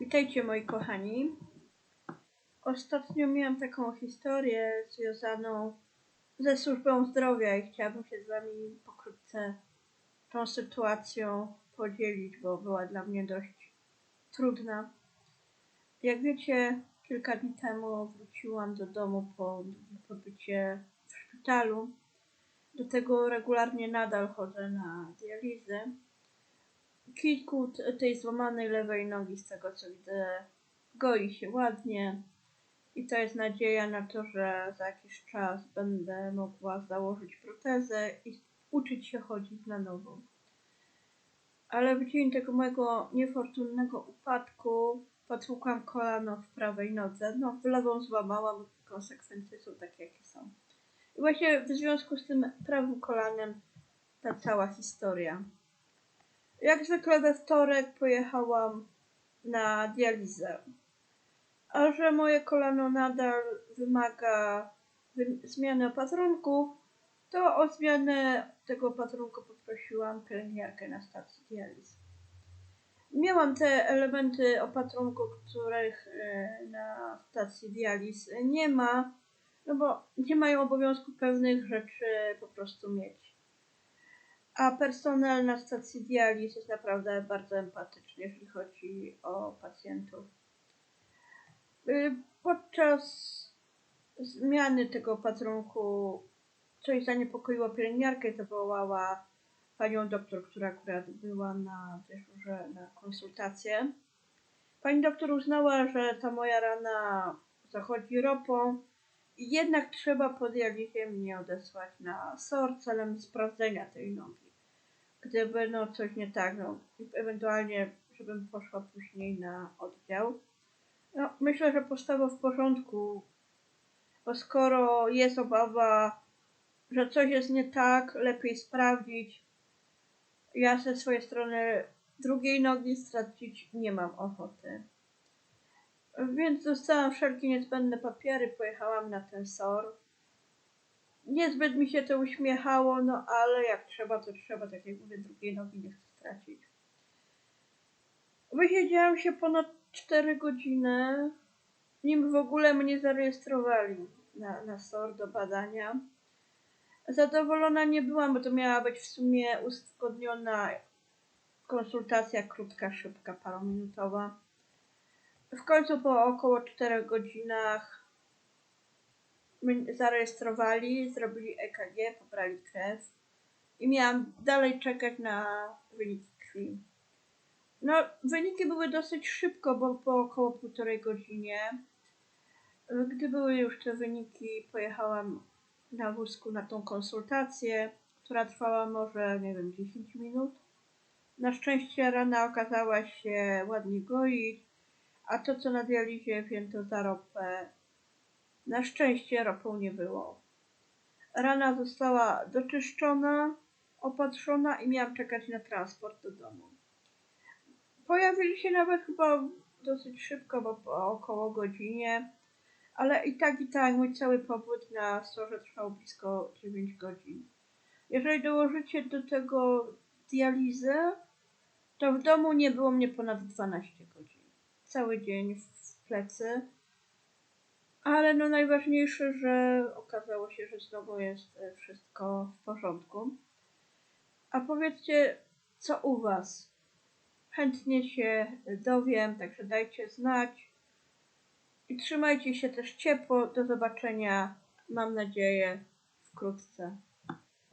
Witajcie moi kochani. Ostatnio miałam taką historię związaną ze służbą zdrowia i chciałabym się z wami pokrótce tą sytuacją podzielić, bo była dla mnie dość trudna. Jak wiecie, kilka dni temu wróciłam do domu po pobycie w szpitalu. Do tego regularnie nadal chodzę na dializę kilku tej złamanej lewej nogi, z tego co widzę, goi się ładnie. I to jest nadzieja na to, że za jakiś czas będę mogła założyć protezę i uczyć się chodzić na nowo. Ale w dzień tego mojego niefortunnego upadku potłukłam kolano w prawej nodze. No, w lewą złamałam, konsekwencje są takie, jakie są. I właśnie w związku z tym prawym kolanem ta cała historia. Jak zwykle we wtorek pojechałam na dializę. A że moje kolano nadal wymaga wy- zmiany opatrunków, to o zmianę tego opatrunku poprosiłam pielęgniarkę na stacji dializy. Miałam te elementy opatrunku, których e, na stacji dializ nie ma, no bo nie mają obowiązku pewnych rzeczy po prostu mieć. A personel na stacji dializ jest naprawdę bardzo empatyczny, jeżeli chodzi o pacjentów. Y, Podczas zmiany tego opatrunku coś zaniepokoiło pielęgniarkę, zawołała panią doktor, która akurat była na dyżurze na konsultację. Pani doktor uznała, że ta moja rana zachodzi ropą i jednak trzeba po dializie mnie odesłać na SOR celem sprawdzenia tej nogi. Gdyby no coś nie tak, no ewentualnie żebym poszła później na oddział. No, myślę, że postawa w porządku, bo skoro jest obawa, że coś jest nie tak, lepiej sprawdzić. Ja ze swojej strony drugiej nogi stracić nie mam ochoty. Więc dostałam wszelkie niezbędne papiery, pojechałam na ten SOR. Niezbyt mi się to uśmiechało, no ale jak trzeba, to trzeba, tak jak mówię, drugiej nogi nie chcę stracić. Wysiedziałam się ponad 4 godziny, nim w ogóle mnie zarejestrowali na, na SOR do badania. Zadowolona nie byłam, bo to miała być w sumie uzgodniona konsultacja krótka, szybka, parominutowa. W końcu po około 4 godzinach zarejestrowali, zrobili EKG, pobrali krew i miałam dalej czekać na wyniki krwi. No, wyniki były dosyć szybko, bo po około półtorej godzinie. Gdy były już te wyniki, pojechałam na wózku na tą konsultację, która trwała może, nie wiem, 10 minut. Na szczęście rana okazała się ładnie goić, a to, co na dializie wzięto za ropę, na szczęście ropą nie było. Rana została doczyszczona, opatrzona i miałam czekać na transport do domu. Pojawili się nawet chyba dosyć szybko, bo po około godzinie, ale i tak, i tak mój cały pobyt na storze trwał blisko 9 godzin. Jeżeli dołożycie do tego dializę, to w domu nie było mnie ponad 12 godzin. Cały dzień w plecy. Ale no najważniejsze, że okazało się, że znowu jest e, wszystko w porządku. A powiedzcie, co u Was? Chętnie się dowiem, także dajcie znać. I trzymajcie się też ciepło. Do zobaczenia, mam nadzieję, wkrótce.